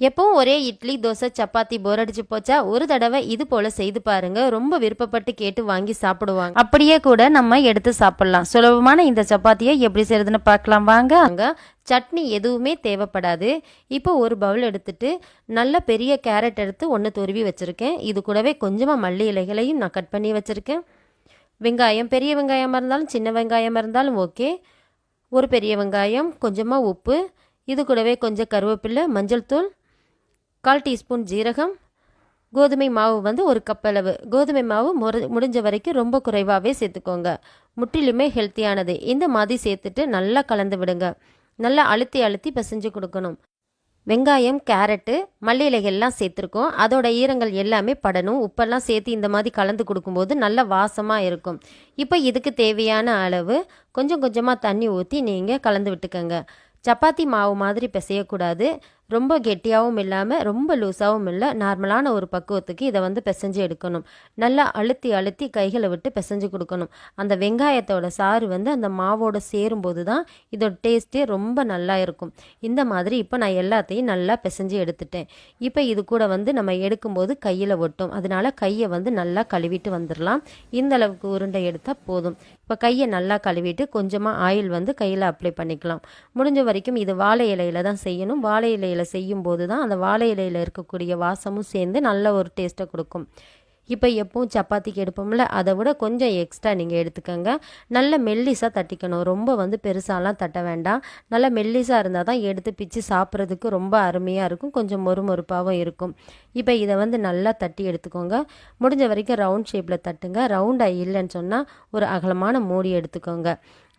எப்பவும் ஒரே இட்லி தோசை சப்பாத்தி போர் அடிச்சு போச்சா ஒரு தடவை இது போல செய்து பாருங்க. ரொம்ப விருப்பப்பட்டு கேட்டு வாங்கி சாப்பிடுவாங்க. அப்படியே கூட நம்ம எடுத்து சாப்பிடலாம். சுலபமான இந்த சப்பாத்தியை எப்படி செய்யறதுன்னு பார்க்கலாம். வாங்க. அங்க சட்னி எதுவுமே தேவைப்படாது. இப்போ ஒரு பவுல் எடுத்துட்டு நல்ல பெரிய கேரட் எடுத்து ஒன்று துருவி வச்சுருக்கேன். இது கூடவே கொஞ்சமாக மல்லி இலைகளையும் நான் கட் பண்ணி வச்சுருக்கேன். வெங்காயம் பெரிய வெங்காயமாக இருந்தாலும் சின்ன வெங்காயமாக இருந்தாலும் ஓகே ஒரு பெரிய வெங்காயம் கொஞ்சமாக உப்பு. இது கூடவே கொஞ்சம் கருவேப்பில்லை மஞ்சள் தூள் கால் டீஸ்பூன் ஜீரகம் கோதுமை மாவு வந்து ஒரு கப் அளவு. கோதுமை மாவு முற முடிஞ்ச வரைக்கும் ரொம்ப குறைவாகவே சேர்த்துக்கோங்க. முற்றிலுமே ஹெல்த்தியானது இந்த மாதிரி சேர்த்துட்டு நல்லா கலந்து விடுங்க. நல்லா அழுத்தி அழுத்தி பிசைஞ்சு கொடுக்கணும். வெங்காயம் கேரட்டு மல்லி இலைகள்லாம் சேர்த்துருக்கோம். அதோட ஈரங்கள் எல்லாமே படணும். உப்பெல்லாம் சேர்த்து இந்த மாதிரி கலந்து கொடுக்கும்போது நல்ல வாசமாக இருக்கும். இப்போ இதுக்கு தேவையான அளவு கொஞ்சம் கொஞ்சமாக தண்ணி ஊற்றி நீங்கள் கலந்து விட்டுக்கோங்க. சப்பாத்தி மாவு மாதிரி பிசையக்கூடாது. ரொம்ப கெட்டியாகவும் இல்லாமல் ரொம்ப லூஸாகவும் இல்லை. நார்மலான ஒரு பக்குவத்துக்கு இதை வந்து பிசைஞ்சு எடுக்கணும். நல்லா அழுத்தி அழுத்தி கைகளை விட்டு பிசைஞ்சு கொடுக்கணும். அந்த வெங்காயத்தோட சாறு வந்து அந்த மாவோட சேரும்போது தான் இதோட டேஸ்ட்டே ரொம்ப நல்லா இருக்கும். இந்த மாதிரி இப்போ நான் எல்லாத்தையும் நல்லா பிசைஞ்சு எடுத்துட்டேன். இப்போ இது கூட வந்து நம்ம எடுக்கும்போது கையில் ஒட்டும். அதனால கையை வந்து நல்லா கழுவிட்டு வந்துடலாம். இந்த அளவுக்கு உருண்டை எடுத்தால் போதும். இப்போ கையை நல்லா கழுவிட்டு கொஞ்சமாக ஆயில் வந்து கையில் அப்ளை பண்ணிக்கலாம். முடிஞ்ச வரைக்கும் இது வாழை இலையில தான் செய்யணும். வாழை இலையில செய்யும் போது தான் அந்த வாழை இலையில இருக்கக்கூடிய வாசமும் சேர்ந்து நல்ல ஒரு டேஸ்ட்டை கொடுக்கும். இப்போ எப்பவும் சப்பாத்திக்கு எடுப்போம்ல அதை விட கொஞ்சம் எக்ஸ்ட்ரா நீங்கள் எடுத்துக்கோங்க. நல்ல மெல்லிஸாக தட்டிக்கணும். ரொம்ப வந்து பெருசாலாம் தட்ட வேண்டாம். நல்லா மெல்லிஸாக இருந்தால் தான் எடுத்து பிச்சு சாப்பிட்றதுக்கு ரொம்ப அருமையாக இருக்கும். கொஞ்சம் மொறுமொறுப்பாகவும் இருக்கும். இப்போ இதை வந்து நல்லா தட்டி எடுத்துக்கோங்க. முடிஞ்ச வரைக்கும் ரவுண்ட் ஷேப்பில் தட்டுங்க. ரவுண்டாக இல்லைன்னு சொன்னால் ஒரு அகலமான மூடி எடுத்துக்கோங்க.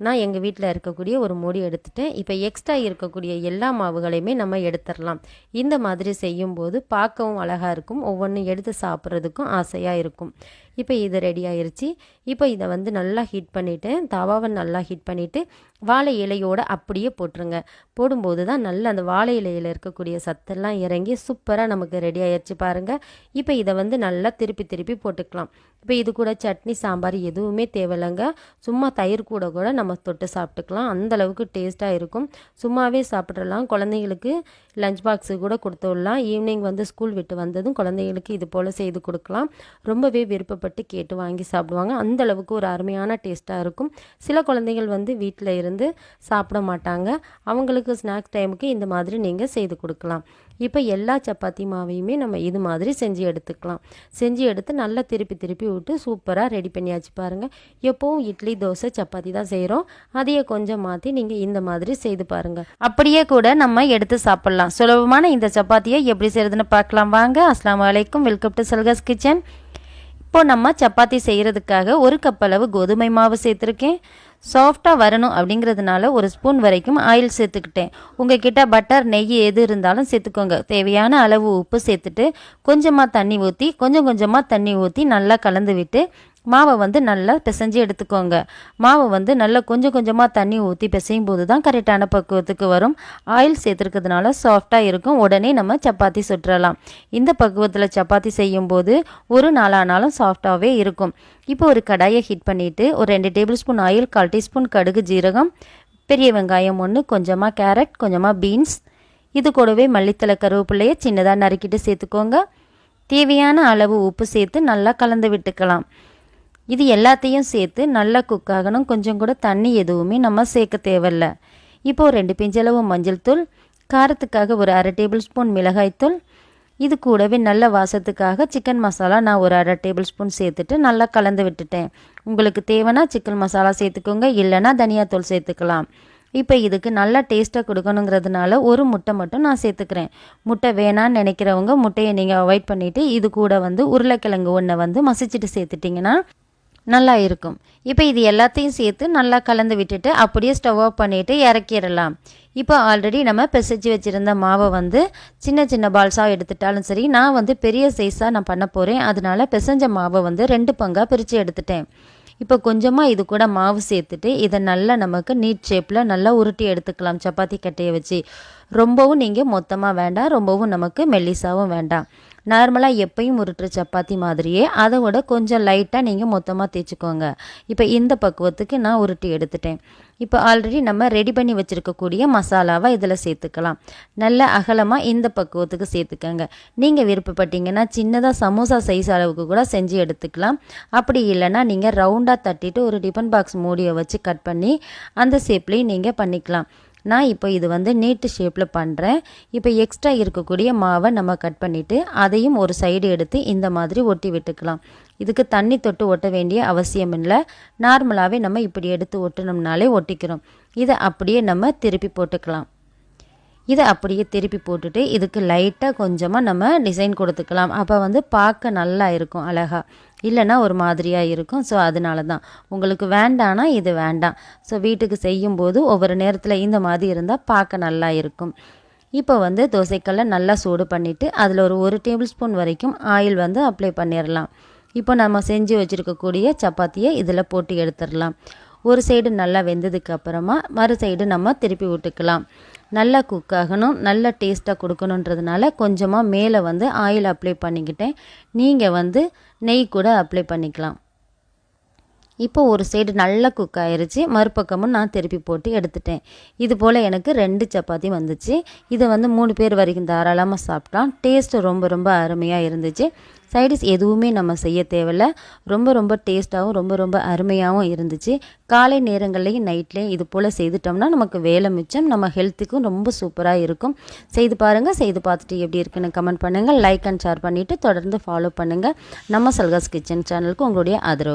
நான் எங்கள் வீட்டில் இருக்கக்கூடிய ஒரு மூடி எடுத்துட்டேன். இப்போ எக்ஸ்ட்ரா இருக்கக்கூடிய எல்லா மாவுகளையுமே நம்ம எடுத்துடலாம். இந்த மாதிரி செய்யும்போது பார்க்கவும் அழகாக இருக்கும். ஒவ்வொன்றும் எடுத்து சாப்பிட்றதுக்கும் ஆசையாக இருக்கும். இப்போ இது ரெடி ஆயிடுச்சு இப்போ இதை வந்து நல்லா ஹீட் பண்ணிவிட்டேன் தவாவை நல்லா ஹீட் பண்ணிவிட்டு வாழை இலையோடு அப்படியே போட்டுருங்க. போடும்போது தான் நல்லா அந்த வாழை இலையில் இருக்கக்கூடிய சத்தெல்லாம் இறங்கி சூப்பராக நமக்கு ரெடி ஆயிடுச்சு பாருங்கள் இப்போ இதை வந்து நல்லா திருப்பி திருப்பி போட்டுக்கலாம். இப்போ இது கூட சட்னி சாம்பார் எதுவுமே தேவையில்லைங்க. சும்மா தயிர் கூட கூட நம்ம தொட்டு சாப்பிட்டுக்கலாம். அந்த அளவுக்கு டேஸ்ட்டாக இருக்கும். சும்மாவே சாப்பிட்றலாம் குழந்தைங்களுக்கு லஞ்ச் பாக்ஸு கூட கொடுத்து விடலாம். ஈவினிங் வந்து ஸ்கூல் விட்டு வந்ததும் குழந்தைங்களுக்கு இது போல் செய்து கொடுக்கலாம். ரொம்பவே விருப்பப்பட்டு கேட்டு வாங்கி சாப்பிடுவாங்க. அந்த அளவுக்கு ஒரு அருமையான டேஸ்ட்டாக இருக்கும். சில குழந்தைகள் வந்து வீட்டில் இருந்து சாப்பிட மாட்டாங்க. அவங்களுக்கு ஸ்நாக்ஸ் டைமுக்கு இந்த மாதிரி நீங்கள் செய்து கொடுக்கலாம். இப்போ எல்லா சப்பாத்தி மாவையுமே நம்ம இது மாதிரி செஞ்சு எடுத்துக்கலாம். செஞ்சு எடுத்து நல்லா திருப்பி திருப்பி விட்டு சூப்பராக ரெடி பண்ணியாச்சு பாருங்கள் எப்போவும் இட்லி தோசை சப்பாத்தி தான் செய்கிறோம் அதையே கொஞ்சம் மாற்றி நீங்கள் இந்த மாதிரி செய்து பாருங்கள் அப்படியே கூட நம்ம எடுத்து சாப்பிட்லாம். சுலபமான இந்த சப்பாத்தியை எப்படி செய்கிறதுன்னு பார்க்கலாம் வாங்க. அஸ்லாம் வலைக்கும் வெல்கம் டு சல்காஸ் கிச்சன் இப்போ நம்ம சப்பாத்தி செய்கிறதுக்காக ஒரு கப் அளவு கோதுமை மாவு சேர்த்துருக்கேன். சாஃப்டாக வரணும் அப்படிங்கிறதுனால ஒரு ஸ்பூன் வரைக்கும் ஆயில் சேர்த்துக்கிட்டேன். உங்ககிட்ட பட்டர் நெய் எது இருந்தாலும் சேர்த்துக்கோங்க. தேவையான அளவு உப்பு சேர்த்துட்டு கொஞ்சமாக தண்ணி ஊற்றி கொஞ்சம் கொஞ்சமாக தண்ணி ஊற்றி நல்லா கலந்து விட்டு மாவை வந்து நல்லா பிசைஞ்சு எடுத்துக்கோங்க. மாவை வந்து நல்லா கொஞ்சம் கொஞ்சமாக தண்ணி ஊற்றி பிசையும் போது தான் கரெக்டான பக்குவத்துக்கு வரும். ஆயில் சேர்த்துருக்கிறதுனால சாஃப்டாக இருக்கும். உடனே நம்ம சப்பாத்தி சுற்றலாம். இந்த பக்குவத்தில் சப்பாத்தி செய்யும் போது ஒரு நாளானாலும் சாஃப்டாகவே இருக்கும். இப்போ ஒரு கடாயை ஹீட் பண்ணிவிட்டு ஒரு ரெண்டு டேபிள் ஸ்பூன் ஆயில் கால் டீஸ்பூன் கடுகு ஜீரகம் பெரிய வெங்காயம் ஒன்று கொஞ்சமாக கேரட் கொஞ்சமாக பீன்ஸ் இது கூடவே மல்லித்தலை கருவேப்பிள்ளையை சின்னதாக நறுக்கிட்டு சேர்த்துக்கோங்க. தேவையான அளவு உப்பு சேர்த்து நல்லா கலந்து விட்டுக்கலாம். இது எல்லாத்தையும் சேர்த்து நல்லா குக் ஆகணும். கொஞ்சம் கூட தண்ணி எதுவுமே நம்ம சேர்க்க தேவையில்ல. இப்போது ரெண்டு பிஞ்சளவு மஞ்சள் தூள் காரத்துக்காக ஒரு அரை டேபிள் ஸ்பூன் மிளகாய்த்தூள் இது கூடவே நல்ல வாசத்துக்காக சிக்கன் மசாலா நான் ஒரு அரை டேபிள் ஸ்பூன் சேர்த்துட்டு நல்லா கலந்து விட்டுட்டேன். உங்களுக்கு தேவைன்னா சிக்கன் மசாலா சேர்த்துக்கோங்க இல்லைன்னா தனியாத்தூள் சேர்த்துக்கலாம். இப்போ இதுக்கு நல்லா டேஸ்ட்டாக கொடுக்கணுங்கிறதுனால ஒரு முட்டை மட்டும் நான் சேர்த்துக்கிறேன். முட்டை வேணான்னு நினைக்கிறவங்க முட்டையை நீங்கள் அவாய்ட் பண்ணிவிட்டு இது கூட வந்து உருளைக்கிழங்கு ஒன்றை வந்து மசிச்சுட்டு சேர்த்துட்டிங்கன்னா நல்லா இருக்கும். இப்போ இது எல்லாத்தையும் சேர்த்து நல்லா கலந்து விட்டுட்டு அப்படியே ஸ்டவ் ஆஃப் பண்ணிவிட்டு இறக்கிடலாம். இப்போ ஆல்ரெடி நம்ம பிசைஞ்சு வச்சுருந்த மாவை வந்து சின்ன சின்ன பால்ஸாக எடுத்துட்டாலும் சரி நான் வந்து பெரிய சைஸாக நான் பண்ண போகிறேன் அதனால் பிசைஞ்ச மாவை வந்து ரெண்டு பங்காக பிரித்து எடுத்துட்டேன். இப்போ கொஞ்சமாக இது கூட மாவு சேர்த்துட்டு இதை நல்லா நமக்கு நீட் ஷேப்பில் நல்லா உருட்டி எடுத்துக்கலாம். சப்பாத்தி கட்டையை வச்சு. ரொம்பவும் நீங்கள் மொத்தமாக வேண்டாம். ரொம்பவும் நமக்கு மெல்லிசாவும் வேண்டாம். நார்மலாக எப்பயும் உருட்டுற சப்பாத்தி மாதிரியே அதை விட கொஞ்சம் லைட்டாக நீங்கள் மொத்தமாக தேய்ச்சிக்கோங்க. இப்போ இந்த பக்குவத்துக்கு நான் உருட்டி எடுத்துட்டேன். இப்போ ஆல்ரெடி நம்ம ரெடி பண்ணி வச்சுருக்கக்கூடிய மசாலாவை இதில் சேர்த்துக்கலாம். நல்ல அகலமாக இந்த பக்குவத்துக்கு சேர்த்துக்கோங்க. நீங்கள் விருப்பப்பட்டீங்கன்னா சின்னதாக சமோசா சைஸ் அளவுக்கு கூட செஞ்சு எடுத்துக்கலாம். அப்படி இல்லைன்னா நீங்கள் ரவுண்டாக தட்டிட்டு ஒரு டிஃபன் பாக்ஸ் மூடியை வச்சு கட் பண்ணி அந்த ஷேப்லேயும் நீங்கள் பண்ணிக்கலாம். நான் இப்போ இது வந்து நீட்டு ஷேப்பில் பண்ணுறேன் இப்போ எக்ஸ்ட்ரா இருக்கக்கூடிய மாவை நம்ம கட் பண்ணிவிட்டு அதையும் ஒரு சைடு எடுத்து இந்த மாதிரி ஒட்டி விட்டுக்கலாம். இதுக்கு தண்ணி தொட்டு ஒட்ட வேண்டிய அவசியம் இல்லை. நார்மலாகவே நம்ம இப்படி எடுத்து ஒட்டினோம்னாலே ஒட்டிக்கிறோம். இதை அப்படியே நம்ம திருப்பி போட்டுக்கலாம். இதை அப்படியே திருப்பி போட்டுட்டு இதுக்கு லைட்டாக கொஞ்சமாக நம்ம டிசைன் கொடுத்துக்கலாம். அப்போ வந்து பார்க்க நல்லா இருக்கும் அழகாக இல்லைன்னா ஒரு மாதிரியாக இருக்கும். ஸோ அதனால தான் உங்களுக்கு வேண்டானா இது வேண்டாம். ஸோ வீட்டுக்கு செய்யும்போது ஒவ்வொரு நேரத்தில் இந்த மாதிரி இருந்தால் பார்க்க நல்லா இருக்கும். இப்போ வந்து தோசைக்கல்லை நல்லா சூடு பண்ணிவிட்டு அதில் ஒரு ஒரு டேபிள் ஸ்பூன் வரைக்கும் ஆயில் வந்து அப்ளை பண்ணிடலாம் இப்போ நம்ம செஞ்சு வச்சுருக்கக்கூடிய சப்பாத்தியை இதில் போட்டு எடுத்துடலாம் ஒரு சைடு நல்லா வெந்ததுக்கு அப்புறமா மறு சைடு நம்ம திருப்பி விட்டுக்கலாம் நல்லா குக் ஆகணும் நல்ல டேஸ்ட்டாக கொடுக்கணுன்றதுனால கொஞ்சமாக மேலே வந்து ஆயில் அப்ளை பண்ணிக்கிட்டேன். நீங்கள் வந்து நெய் கூட அப்ளை பண்ணிக்கலாம். இப்போ ஒரு சைடு நல்லா குக் ஆயிடுச்சு மறுபக்கமும் நான் திருப்பி போட்டு எடுத்துட்டேன். இது போல் எனக்கு ரெண்டு சப்பாத்தி வந்துச்சு. இதை வந்து மூணு பேர் வரைக்கும் தாராளமாக சாப்பிட்டான் டேஸ்ட்டு ரொம்ப ரொம்ப அருமையாக இருந்துச்சு. சைடிஸ் எதுவுமே நம்ம செய்ய தேவையில்ல. ரொம்ப ரொம்ப டேஸ்ட்டாகவும் ரொம்ப ரொம்ப அருமையாகவும் இருந்துச்சு. காலை நேரங்கள்லேயும் நைட்லேயும் இது போல் செய்துட்டோம்னா நமக்கு வேலை மிச்சம் நம்ம ஹெல்த்துக்கும் ரொம்ப சூப்பராக இருக்கும். செய்து பாருங்கள் செய்து பார்த்துட்டு எப்படி இருக்குன்னு கமெண்ட் பண்ணுங்கள் லைக் அண்ட் ஷேர் பண்ணிவிட்டு தொடர்ந்து ஃபாலோ பண்ணுங்கள் நம்ம சல்காஸ் கிச்சன் சேனலுக்கு உங்களுடைய ஆதரவு.